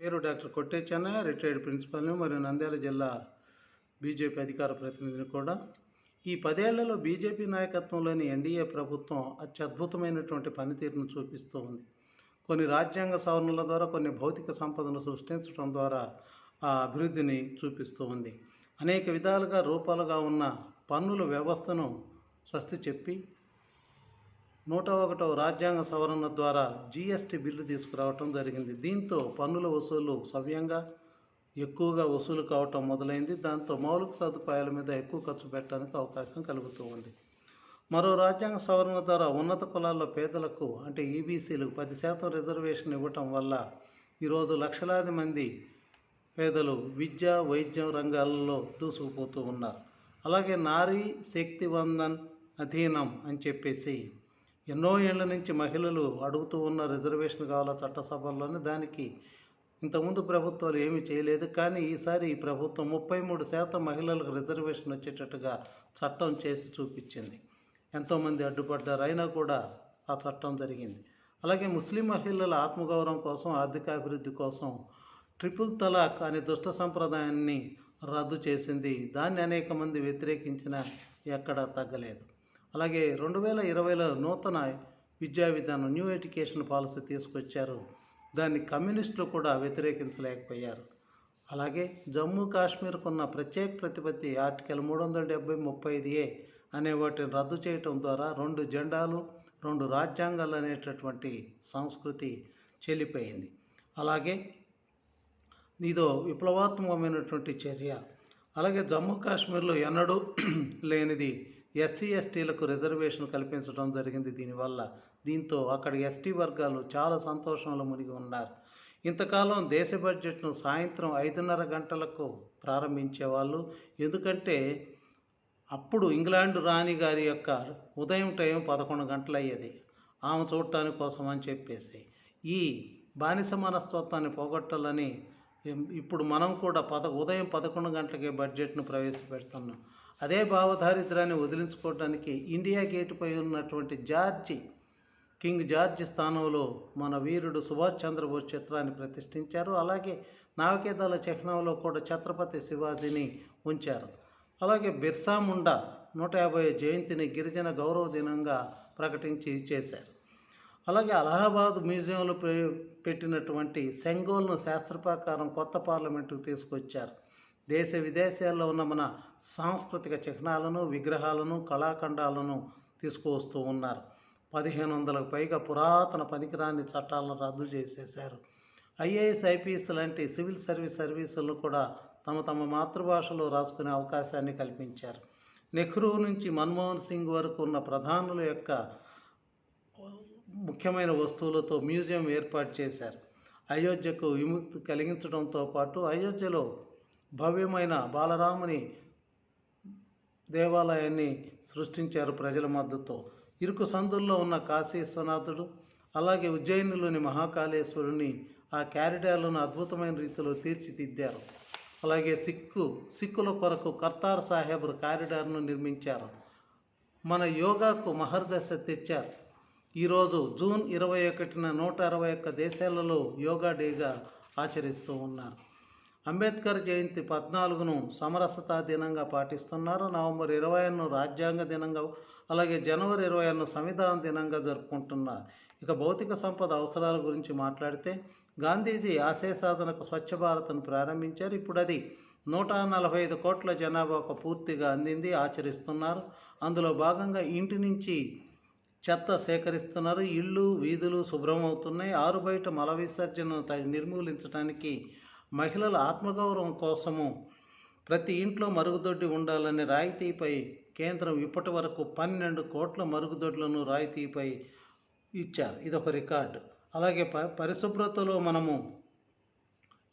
పేరు డాక్టర్ కొట్టే రిటైర్డ్ ప్రిన్సిపల్ని మరియు నంద్యాల జిల్లా బీజేపీ అధికార ప్రతినిధిని కూడా. ఈ పదేళ్ళలో బీజేపీ నాయకత్వంలోని ఎన్డీఏ ప్రభుత్వం అత్యద్భుతమైనటువంటి పనితీరును చూపిస్తూ ఉంది. కొన్ని రాజ్యాంగ సవరణల ద్వారా కొన్ని భౌతిక సంపదను సృష్టించడం ద్వారా ఆ అభివృద్ధిని చూపిస్తూ ఉంది. అనేక విధాలుగా రూపాలుగా ఉన్న పన్నుల వ్యవస్థను స్వస్తి చెప్పి నూట ఒకటవ రాజ్యాంగ సవరణ ద్వారా జీఎస్టీ బిల్లు తీసుకురావటం జరిగింది. దీంతో పన్నుల వసూలు సవ్యంగా ఎక్కువగా వసూలు కావటం మొదలైంది. దాంతో మౌలిక సదుపాయాల మీద ఎక్కువ ఖర్చు పెట్టడానికి అవకాశం కలుగుతూ ఉంది. మరో రాజ్యాంగ సవరణ ద్వారా ఉన్నత కులాల్లో పేదలకు అంటే ఈబీసీలకు పది శాతం రిజర్వేషన్ ఇవ్వటం వల్ల ఈరోజు లక్షలాది మంది పేదలు విద్య వైద్యం రంగాలలో దూసుకుపోతూ ఉన్నారు. అలాగే నారీ శక్తి వందన్ అధీనం అని చెప్పేసి ఎన్నో ఏళ్ళ నుంచి మహిళలు అడుగుతూ ఉన్న రిజర్వేషన్ కావాలా చట్టసభల్లోనే? దానికి ఇంతకుముందు ప్రభుత్వాలు ఏమీ చేయలేదు. కానీ ఈసారి ఈ ప్రభుత్వం ముప్పై మూడు శాతం మహిళలకు రిజర్వేషన్ వచ్చేటట్టుగా చట్టం చేసి చూపించింది. ఎంతోమంది అడ్డుపడ్డారు. అయినా కూడా ఆ చట్టం జరిగింది. అలాగే ముస్లిం మహిళల ఆత్మగౌరవం కోసం ఆర్థికాభివృద్ధి కోసం ట్రిపుల్ తలాక్ అనే దుష్ట సంప్రదాయాన్ని రద్దు చేసింది. దాన్ని అనేక మంది వ్యతిరేకించిన ఎక్కడా తగ్గలేదు. అలాగే రెండు వేల ఇరవైలో నూతన విద్యా విధానం న్యూ ఎడ్యుకేషన్ పాలసీ తీసుకొచ్చారు. దాన్ని కమ్యూనిస్టులు కూడా వ్యతిరేకించలేకపోయారు. అలాగే జమ్మూ కాశ్మీర్కు ఉన్న ప్రత్యేక ప్రతిపత్తి ఆర్టికల్ మూడు వందల డెబ్బై ముప్పై ఐదు ఏ అనే వాటిని రద్దు చేయటం ద్వారా రెండు జెండాలు రెండు రాజ్యాంగాలు అనేటటువంటి సంస్కృతి చెల్లిపోయింది. అలాగే ఇదో విప్లవాత్మకమైనటువంటి చర్య. అలాగే జమ్మూ కాశ్మీర్లో ఎన్నడూ లేనిది ఎస్సీ ఎస్టీలకు రిజర్వేషన్ కల్పించడం జరిగింది. దీనివల్ల దీంతో అక్కడ ఎస్టీ వర్గాలు చాలా సంతోషంలో మునిగి ఉన్నారు. ఇంతకాలం దేశ బడ్జెట్ను సాయంత్రం ఐదున్నర గంటలకు ప్రారంభించేవాళ్ళు ఎందుకంటే అప్పుడు ఇంగ్లాండ్ రాణి గారి యొక్క ఉదయం టైం పదకొండు గంటలు అయ్యేది ఆమె చూడటానికి కోసం అని చెప్పేసి ఈ బానిస మనస్తత్వాన్ని పోగొట్టాలని ఇప్పుడు మనం కూడా పద ఉదయం పదకొండు గంటలకే బడ్జెట్ను ప్రవేశపెడుతున్నాం. అదే భావదారిద్ర్యాన్ని వదిలించుకోవడానికి ఇండియా గేటుపై ఉన్నటువంటి జార్జి కింగ్ జార్జ్ స్థానంలో మన వీరుడు సుభాష్ చంద్రబోస్ చిత్రాన్ని ప్రతిష్ఠించారు. అలాగే నావికేదళ చిహ్నంలో కూడా ఛత్రపతి శివాజీని ఉంచారు. అలాగే బిర్సా ముండా నూట యాభై జయంతిని గిరిజన గౌరవ దినంగా ప్రకటించి చేశారు. అలాగే అలహాబాద్ మ్యూజియంలో పెట్టినటువంటి సెంగోల్ను శాస్త్ర ప్రకారం కొత్త పార్లమెంటుకు తీసుకొచ్చారు. దేశ విదేశాల్లో ఉన్న మన సాంస్కృతిక చిహ్నాలను విగ్రహాలను కళాఖండాలను తీసుకువస్తూ ఉన్నారు. పదిహేను వందలకు పైగా పురాతన పనికిరాని చట్టాలను రద్దు చేసేశారు. ఐఏఎస్ ఐపీఎస్ లాంటి సివిల్ సర్వీస్ సర్వీసులు కూడా తమ తమ మాతృభాషలో రాసుకునే అవకాశాన్ని కల్పించారు. నెహ్రూ నుంచి మన్మోహన్ సింగ్ వరకు ఉన్న ప్రధానుల యొక్క ముఖ్యమైన వస్తువులతో మ్యూజియం ఏర్పాటు చేశారు. అయోధ్యకు విముక్తి కలిగించడంతో పాటు అయోధ్యలో భవ్యమైన బాలరాముని దేవాలయాన్ని సృష్టించారు ప్రజల మద్దతు ఇరుకు సందుల్లో ఉన్న కాశీ విశ్వనాథుడు అలాగే ఉజ్జయినిలోని మహాకాళేశ్వరుని ఆ క్యారిడార్లను అద్భుతమైన రీతిలో తీర్చిదిద్దారు. అలాగే సిక్కు సిక్కుల కొరకు కర్తార్ సాహెబ్ కారిడార్ను నిర్మించారు. మన యోగాకు మహర్దశ తెచ్చారు. ఈరోజు జూన్ ఇరవై ఒకటిన నూట అరవై ఒక్క దేశాలలో యోగా డేగా ఆచరిస్తూ ఉన్నారు. అంబేద్కర్ జయంతి పద్నాలుగును సమరసతా దినంగా పాటిస్తున్నారు. నవంబర్ ఇరవై ఆరును రాజ్యాంగ దినంగా అలాగే జనవరి ఇరవై ఆరును సంవిధాన దినంగా జరుపుకుంటున్నారు. ఇక భౌతిక సంపద అవసరాల గురించి మాట్లాడితే గాంధీజీ ఆశయ సాధనకు స్వచ్ఛ భారత్ను ప్రారంభించారు. ఇప్పుడు అది నూట నలభై ఐదు కోట్ల జనాభాకు పూర్తిగా అందింది ఆచరిస్తున్నారు. అందులో భాగంగా ఇంటి నుంచి చెత్త సేకరిస్తున్నారు. ఇళ్ళు వీధులు శుభ్రం అవుతున్నాయి ఆరు బయట మల విసర్జనను త- నిర్మూలించడానికి మహిళల ఆత్మగౌరవం కోసము ప్రతి ఇంట్లో మరుగుదొడ్డి ఉండాలనే రాయితీపై కేంద్రం ఇప్పటి వరకు పన్నెండు కోట్ల మరుగుదొడ్లను రాయితీపై ఇచ్చారు. ఇదొక రికార్డు. అలాగే ప పరిశుభ్రతలో మనము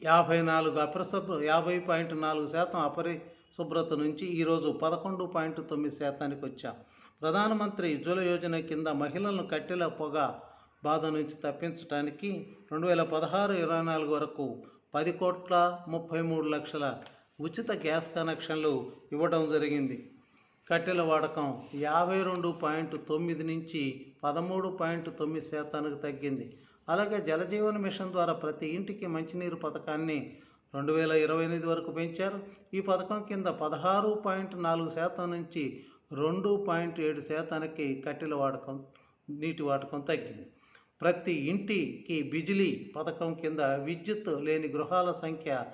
యాభై నాలుగు అపరిశుభ్ర యాభై పాయింట్ నాలుగు శాతం అపరిశుభ్రత నుంచి ఈరోజు పదకొండు పాయింట్ తొమ్మిది శాతానికి వచ్చాం. ప్రధానమంత్రి ఉజ్వల యోజన కింద మహిళలను కట్టెల పొగ బాధ నుంచి తప్పించడానికి రెండు వేల పదహారు ఇరవై నాలుగు వరకు పది కోట్ల ముప్పై మూడు లక్షల ఉచిత గ్యాస్ కనెక్షన్లు ఇవ్వడం జరిగింది. కట్టెల వాడకం యాభై రెండు పాయింట్ తొమ్మిది నుంచి పదమూడు పాయింట్ తొమ్మిది శాతానికి తగ్గింది. అలాగే జలజీవన్ మిషన్ ద్వారా ప్రతి ఇంటికి మంచినీరు పథకాన్ని రెండు వేల ఇరవై ఎనిమిది వరకు పెంచారు. ఈ పథకం కింద పదహారు పాయింట్ నాలుగు శాతం నుంచి రెండు పాయింట్ ఏడు శాతానికి కట్టెల వాడకం నీటి వాడకం తగ్గింది. ప్రతి ఇంటికి బిజిలీ పథకం కింద విద్యుత్ లేని గృహాల సంఖ్య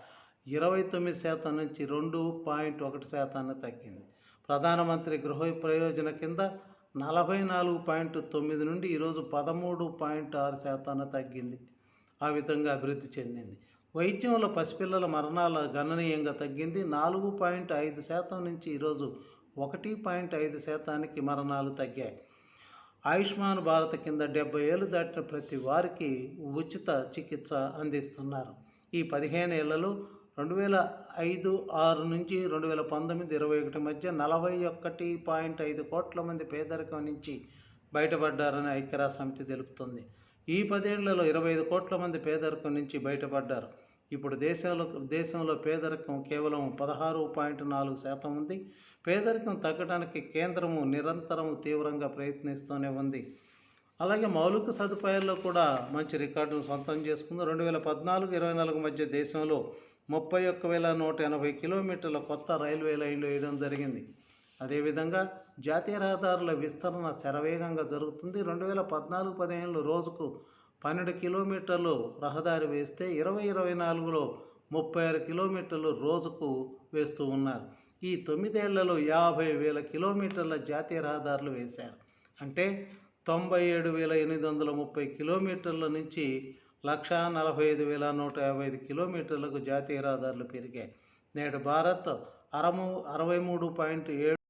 ఇరవై తొమ్మిది శాతం నుంచి రెండు పాయింట్ ఒకటి శాతాన్ని తగ్గింది. ప్రధానమంత్రి గృహ ప్రయోజన కింద నలభై నాలుగు పాయింట్ తొమ్మిది నుండి ఈరోజు పదమూడు పాయింట్ ఆరు శాతాన్ని తగ్గింది. ఆ విధంగా అభివృద్ధి చెందింది. వైద్యంలో పసిపిల్లల మరణాల గణనీయంగా తగ్గింది. నాలుగు పాయింట్ ఐదు శాతం నుంచి ఈరోజు ఒకటి పాయింట్ ఐదు శాతానికి మరణాలు తగ్గాయి. ఆయుష్మాన్ భారత్ కింద డెబ్బై ఏళ్ళు దాటిన ప్రతి వారికి ఉచిత చికిత్స అందిస్తున్నారు. ఈ పదిహేను ఏళ్ళలో రెండు వేల ఐదు ఆరు నుంచి రెండు వేల పంతొమ్మిది ఇరవై ఒకటి మధ్య నలభై ఒకటి పాయింట్ ఐదు కోట్ల మంది పేదరికం నుంచి బయటపడ్డారని ఐక్యరాజ్య సమితి తెలుపుతుంది. ఈ పదేళ్ళలో ఇరవై ఐదు కోట్ల మంది పేదరికం నుంచి బయటపడ్డారు. ఇప్పుడు దేశంలో దేశంలో పేదరికం కేవలం పదహారు పాయింట్ నాలుగు శాతం ఉంది. పేదరికం తగ్గడానికి కేంద్రము నిరంతరం తీవ్రంగా ప్రయత్నిస్తూనే ఉంది. అలాగే మౌలిక సదుపాయాల్లో కూడా మంచి రికార్డును సొంతం చేసుకుంది. రెండు వేల పద్నాలుగు ఇరవై నాలుగు మధ్య దేశంలో ముప్పై ఒక్క వేల నూట ఎనభై కిలోమీటర్ల కొత్త రైల్వే లైన్లు వేయడం జరిగింది. అదేవిధంగా జాతీయ రహదారుల విస్తరణ శరవేగంగా జరుగుతుంది. రెండు వేల పద్నాలుగు పదిహేనులో రోజుకు పన్నెండు కిలోమీటర్లు రహదారి వేస్తే ఇరవై ఇరవై నాలుగులో ముప్పై ఆరు కిలోమీటర్లు రోజుకు వేస్తూ ఉన్నారు. ఈ తొమ్మిదేళ్ళలో యాభై వేల కిలోమీటర్ల జాతీయ రహదారులు వేశారు. అంటే తొంభై ఏడు వేల ఎనిమిది వందల ముప్పై కిలోమీటర్ల నుంచి లక్ష నలభై ఐదు వేల నూట యాభై ఐదు కిలోమీటర్లకు జాతీయ రహదారులు పెరిగాయి. నేడు భారత్ అరము అరవై మూడు పాయింట్ ఏడు